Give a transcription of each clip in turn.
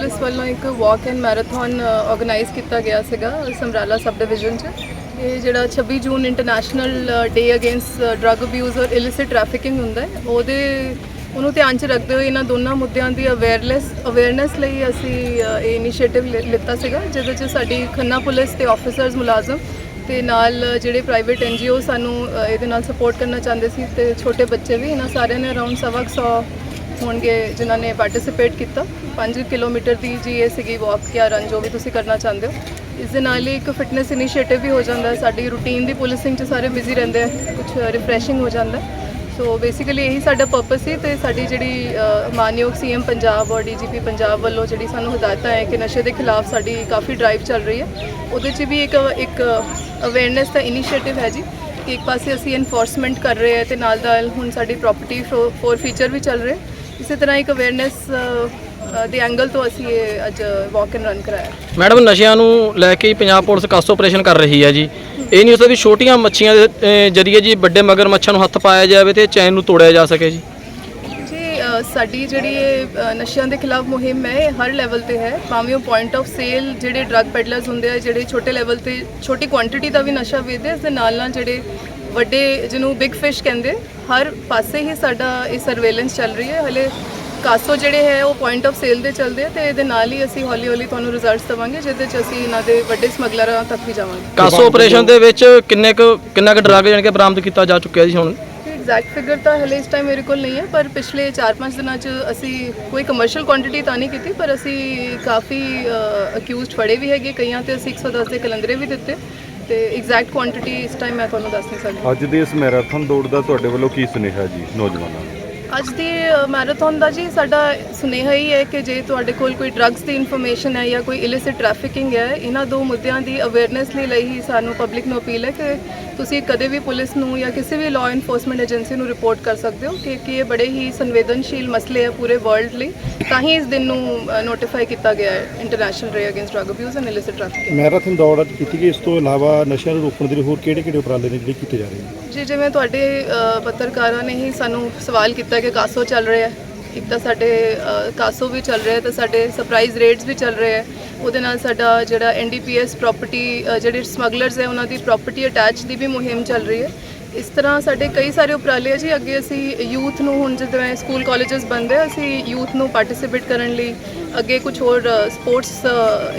Police ਵੱਲੋਂ ਇੱਕ ਵਾਕ and marathon organise ਕੀਤਾ ਗਿਆ ਸੀਗਾ ਸਮਰਾਲਾ ਸਬ ਡਿਵੀਜ਼ਨ 'ਚ। ਇਹ ਜਿਹੜਾ 26 June international day against drug abuse ਔਰ ਇਲਿਸਿਟ ਟ੍ਰੈਫਿਕਿੰਗ ਹੁੰਦਾ ਹੈ, ਉਹਦੇ, ਉਹਨੂੰ ਧਿਆਨ 'ਚ ਰੱਖਦੇ ਹੋਏ ਇਹਨਾਂ ਦੋਨਾਂ ਮੁੱਦਿਆਂ ਦੀ ਅਵੇਅਰਨੈਸ ਅਵੇਅਰਨੈਸ ਲਈ ਅਸੀਂ ਇਹ ਇਨੀਸ਼ੀਏਟਿਵ ਲਿੱਤਾ ਸੀਗਾ, ਜਿਹਦੇ 'ਚ ਸਾਡੀ ਖੰਨਾ ਪੁਲਿਸ ਤੇ ਆਫੀਸਰਸ ਮੁਲਾਜ਼ਮ ਤੇ ਨਾਲ ਜਿਹੜੇ ਪ੍ਰਾਈਵੇਟ ਐਨਜੀਓ ਸਾਨੂੰ ਇਹਦੇ ਨਾਲ ਸਪੋਰਟ ਕਰਨਾ ਚਾਹੁੰਦੇ ਸੀ ਤੇ ਛੋਟੇ ਬੱਚੇ ਵੀ, ਇਹਨਾਂ ਸਾਰਿਆਂ ਨੇ ਅਰਾਊਂਡ ਸਵਾ ਕੁ ਸੌ ਹੋਣਗੇ ਜਿਨ੍ਹਾਂ ਨੇ ਪਾਰਟਿਸਿਪੇਟ ਕੀਤਾ। 5 ਕਿਲੋਮੀਟਰ ਦੀ ਜੀ ਇਹ ਸੀਗੀ ਵਾਕ ਜਾਂ ਰਨ ਜੋ ਵੀ ਤੁਸੀਂ ਕਰਨਾ ਚਾਹੁੰਦੇ ਹੋ। ਇਸ ਦੇ ਨਾਲ ਹੀ ਇੱਕ ਫਿਟਨੈਸ ਇਨੀਸ਼ੀਏਟਿਵ ਵੀ ਹੋ ਜਾਂਦਾ ਸਾਡੀ ਰੂਟੀਨ ਦੀ ਪੁਲਿਸਿੰਗ 'ਚ ਸਾਰੇ ਬਿਜ਼ੀ ਰਹਿੰਦੇ ਆ। ਕੁਝ ਰਿਫਰੈਸ਼ਿੰਗ ਹੋ ਜਾਂਦਾ ਸੋ ਬੇਸਿਕਲੀ ਇਹੀ ਸਾਡਾ ਪਰਪਸ ਸੀ ਤੇ ਸਾਡੀ ਜਿਹੜੀ ਅ, ਮਾਨਯੋਗ ਸੀਐਮ ਪੰਜਾਬ ਔਰ ਡੀਜੀਪੀ ਪੰਜਾਬ ਵੱਲੋਂ ਜਿਹੜੀ ਸਾਨੂੰ ਹਦਾਇਤਾਂ ਹੈ ਕਿ ਨਸ਼ੇ ਦੇ ਖਿਲਾਫ ਸਾਡੀ ਕਾਫੀ ਡਰਾਈਵ ਚੱਲ ਰਹੀ ਹੈ। ਉਹਦੇ 'ਚ ਵੀ ਇੱਕ ਇੱਕ ਅਵੇਅਰਨੈਸ ਦਾ ਇਨੀਸ਼ੀਏਟਿਵ ਹੈ ਜੀ ਕਿ ਇੱਕ ਪਾਸੇ ਅਸੀਂ ਐਨਫੋਰਸਮੈਂਟ ਕਰ ਰਹੇ ਹਾਂ ਤੇ ਨਾਲ ਨਾਲ ਹੁਣ ਸਾਡੀ ਪ੍ਰਾਪਰਟੀ ਫੋਰ ਫੀਚਰ ਵੀ ਚੱਲ ਰਹੇ ਇਸੇ ਤਰ੍ਹਾਂ ਇੱਕ ਅਵੇਅਰਨੈਸ ਦੇ ਐਂਗਲ ਤੋਂ ਅਸੀਂ ਇਹ ਅੱਜ ਵਾਕ ਐਂਡ ਰਨ ਕਰਾਇਆ। ਮੈਡਮ ਨਸ਼ਿਆਂ ਨੂੰ ਲੈ ਕੇ ਹੀ ਪੰਜਾਬ ਪੁਲਿਸ ਕਾਸ ਆਪਰੇਸ਼ਨ ਕਰ ਰਹੀ ਹੈ ਜੀ। ਇਹ ਨਹੀਂ ਉਸ ਵੀ ਛੋਟੀਆਂ ਮੱਛੀਆਂ ਦੇ ਜ਼ਰੀਏ ਜੀ ਵੱਡੇ ਮਗਰ ਮੱਛਾਂ ਨੂੰ ਹੱਥ ਪਾਇਆ ਜਾਵੇ ਤੇ ਚੈਨ ਨੂੰ ਤੋੜਿਆ ਜਾ ਸਕੇ ਜੀ। ਜੀ ਸਾਡੀ ਜਿਹੜੀ ਇਹ ਨਸ਼ਿਆਂ ਦੇ ਖਿਲਾਫ ਮੁਹਿੰਮ ਹੈ ਇਹ ਹਰ ਲੈਵਲ ਤੇ ਹੈ। ਭਾਵੇਂ ਉਹ ਪੁਆਇੰਟ ਆਫ ਸੇਲ ਜਿਹੜੇ ਡਰੱਗ ਪੈਡਲਰਸ ਹੁੰਦੇ ਆ ਜਿਹੜੇ ਛੋਟੇ ਲੈਵਲ ਤੇ ਛੋਟੀ ਕੁਆਂਟੀਟੀ ਦਾ ਵੀ ਨਸ਼ਾ ਵੇਚਦੇ ਇਸ ਦੇ ਨਾਲ ਨਾਲ ਜਿਹੜੇ ਵੱਡੇ ਜਿਹਨੂੰ ਬਿਗ ਫਿਸ਼ ਕਹਿੰਦੇ ਹਰ ਪਾਸੇ ਹੀ ਸਾਡਾ ਇਹ ਸਰਵੇਲੈਂਸ ਚੱਲ ਰਹੀ ਹੈ। ਹਲੇ ਕਾਸੋ ਜਿਹੜੇ ਹੈ ਉਹ ਪੁਆਇੰਟ ਆਫ ਸੇਲ ਦੇ ਚੱਲਦੇ ਆ ਤੇ ਇਹਦੇ ਨਾਲ ਹੀ ਅਸੀਂ ਹੌਲੀ ਹੌਲੀ ਤੁਹਾਨੂੰ ਰਿਜ਼ਲਟਸ ਦਵਾਂਗੇ ਜਿਹਦੇ ਚ ਅਸੀਂ ਇਹਨਾਂ ਦੇ ਵੱਡੇ ਸਮਗਲਰਾਂ ਤੱਕ ਵੀ ਜਾਵਾਂਗੇ। ਕਾਸੋ ਆਪਰੇਸ਼ਨ ਦੇ ਵਿੱਚ ਕਿੰਨੇ ਕੁ ਕਿੰਨਾ ਕੁ ਡਰੱਗ ਜਾਣੀ ਕਿ ਬਰਾਮਦ ਕੀਤਾ ਜਾ ਚੁੱਕਿਆ ਜੀ ਹੁਣ? ਐਗਜ਼ੈਕਟ ਫਿਗਰ ਤਾਂ ਹਲੇ ਇਸ ਟਾਈਮ ਮੇਰੇ ਕੋਲ ਨਹੀਂ ਹੈ ਪਰ ਪਿਛਲੇ 4-5 ਦਿਨਾਂ 'ਚ ਅਸੀਂ ਕੋਈ ਕਮਰਸ਼ੀਅਲ ਕੁਆਂਟੀਟੀ ਤਾਂ ਨਹੀਂ ਕੀਤੀ ਪਰ ਅਸੀਂ ਕਾਫੀ ਅਕਿਊਜ਼ਡ ਫੜੇ ਵੀ ਹੈਗੇ ਕਈਆਂ ਤੇ ਅਸੀਂ 110 ਦੇ ਕਲੰਦਰੇ ਵੀ ਦਿੱਤੇ। ਤੇ ਐਗਜ਼ੈਕਟ ਕੁਆਂਟੀਟੀ ਇਸ ਟਾਈਮ ਮੈਂ ਤੁਹਾਨੂੰ ਦੱਸ ਨਹੀਂ ਸਕਦੀ। ਅੱਜ ਦੀ ਇਸ ਮੈਰਾਥਨ ਦੌੜ ਦਾ ਤੁਹਾਡੇ ਵੱਲੋਂ ਕੀ ਸੁਨੇਹਾ ਜੀ ਨੌਜਵਾਨਾਂ ਨੂੰ? ਅੱਜ ਦੀ ਮੈਰਾਥਨ ਦਾ ਜੀ ਸਾਡਾ ਸੁਨੇਹਾ ਹੀ ਹੈ ਕਿ ਜੇ ਤੁਹਾਡੇ ਕੋਲ ਕੋਈ ਡਰੱਗਸ ਦੀ ਇਨਫੋਰਮੇਸ਼ਨ ਹੈ ਜਾਂ ਕੋਈ ਇਲਿਸਿਟ ਟ੍ਰੈਫਿਕਿੰਗ ਹੈ, ਇਹਨਾਂ ਦੋ ਮੁੱਦਿਆਂ ਦੀ ਅਵੇਅਰਨੈਸ ਲਈ ਲਈ ਹੀ ਸਾਨੂੰ ਪਬਲਿਕ ਨੂੰ ਅਪੀਲ ਹੈ ਕਿ ਤੁਸੀਂ ਕਦੇ ਵੀ ਪੁਲਿਸ ਨੂੰ ਜਾਂ ਕਿਸੇ ਵੀ ਲਾਅ ਇਨਫੋਰਸਮੈਂਟ ਏਜੰਸੀ ਨੂੰ ਰਿਪੋਰਟ ਕਰ ਸਕਦੇ ਹੋ ਕਿ ਕਿ ਇਹ ਬੜੇ ਹੀ ਸੰਵੇਦਨਸ਼ੀਲ ਮਸਲੇ ਹੈ ਪੂਰੇ ਵਰਲਡ ਲਈ। ਤਾਂ ਹੀ ਇਸ ਦਿਨ ਨੂੰ ਨੋਟੀਫਾਈ ਕੀਤਾ ਗਿਆ ਹੈ international day against drug abuse and illicit trafficking marathon ਦੌੜ ਅੱਜ ਕੀਤੀ ਗਈ, ਇਸ ਤੋਂ ਇਲਾਵਾ ਨਸ਼ਿਆਂ ਨੂੰ ਰੋਕਣ ਦੇ ਲਈ ਹੋਰ ਕਿਹੜੇ ਕਿਹੜੇ ਉਪਰਾਲੇ ਨੇ ਜਿਹੜੇ ਕੀਤੇ ਜਾ ਰਹੇ ਨੇ? ਜੀ, ਜਿਵੇਂ ਤੁਹਾਡੇ ਪੱਤਰਕਾਰਾਂ ਨੇ ਹੀ ਸਾਨੂੰ ਸਵਾਲ ਕੀਤਾ ਕਿ ਕਾਸੋ ਚੱਲ ਰਿਹਾ ਹੈ। ਇੱਕ ਤਾਂ ਸਾਡੇ ਕਾਸੋ ਵੀ ਚੱਲ ਰਿਹਾ ਹੈ ਤੇ ਸਾਡੇ ਸਰਪ੍ਰਾਈਜ਼ ਰੇਡਸ ਵੀ ਚੱਲ ਰਹੇ ਹੈ। ਉਹਦੇ ਨਾਲ ਸਾਡਾ ਜਿਹੜਾ ਐਨਡੀਪੀਐਸ ਪ੍ਰਾਪਰਟੀ ਜਿਹੜੇ ਸਮਗਲਰਸ ਹੈ, ਉਹਨਾਂ ਦੀ ਪ੍ਰਾਪਰਟੀ ਅਟੈਚ ਦੀ ਵੀ ਮੁਹਿੰਮ ਚੱਲ ਰਹੀ ਹੈ। ਇਸ ਤਰ੍ਹਾਂ ਸਾਡੇ ਕਈ ਸਾਰੇ ਉਪਰਾਲੇ ਆ ਜੀ। ਅੱਗੇ ਅਸੀਂ ਯੂਥ ਨੂੰ ਹੁਣ ਜਿਵੇਂ ਸਕੂਲ ਕਾਲਜਸ ਬੰਦੇ ਹੈ ਅਸੀਂ ਯੂਥ ਨੂੰ ਪਾਰਟਿਸਿਪੇਟ ਕਰਨ ਲਈ ਅੱਗੇ ਕੁਝ ਹੋਰ ਸਪੋਰਟਸ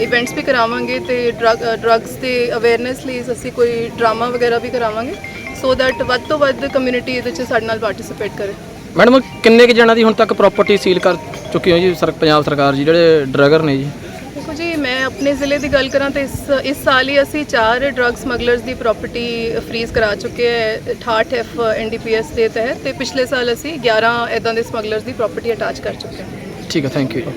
ਇਵੈਂਟਸ ਵੀ ਕਰਾਵਾਂਗੇ ਤੇ ਡਰੱਗਸ ਤੇ ਅਵੇਅਰਨੈਸ ਲਈ ਅਸੀਂ ਕੋਈ ਡਰਾਮਾ ਵਗੈਰਾ ਵੀ ਕਰਾਵਾਂਗੇ। ਸੋ ਦੈਟ ਵੱਧ ਤੋਂ ਵੱਧ ਕਮਿਊਨਿਟੀ ਇਹਦੇ 'ਚ ਸਾਡੇ ਨਾਲ ਪਾਰਟਿਸਿਪੇਟ ਕਰੇ। ਮੈਡਮ ਕਿੰਨੇ ਕੁ ਜਣਾਂ ਦੀ ਹੁਣ ਤੱਕ ਪ੍ਰਾਪਰਟੀ ਸੀਲ ਕਰ ਚੁੱਕੀ ਹੋ ਜੀ ਸਰ ਪੰਜਾਬ ਸਰਕਾਰ ਜੀ ਜਿਹੜੇ ਡਰੱਗਰ ਨੇ ਜੀ? ਦੇਖੋ ਜੀ ਮੈਂ ਆਪਣੇ ਜ਼ਿਲ੍ਹੇ ਦੀ ਗੱਲ ਕਰਾਂ ਤਾਂ ਇਸ ਇਸ ਸਾਲ ਹੀ ਅਸੀਂ ਚਾਰ ਡਰੱਗ ਸਮਗਲਰਸ ਦੀ ਪ੍ਰਾਪਰਟੀ ਫ੍ਰੀਜ਼ ਕਰਾ ਚੁੱਕੇ ਹੈ 68 ਐਫ ਐਨਡੀਪੀਐਸ ਦੇ ਤਹਿਤ ਤੇ ਪਿਛਲੇ ਸਾਲ ਅਸੀਂ 11 ਇਦਾਂ ਦੇ ਸਮਗਲਰਸ ਦੀ ਪ੍ਰਾਪਰਟੀ ਅਟੈਚ ਕਰ ਚੁੱਕੇ ਹਾਂ। ਠੀਕ ਹੈ ਥੈਂਕ ਯੂ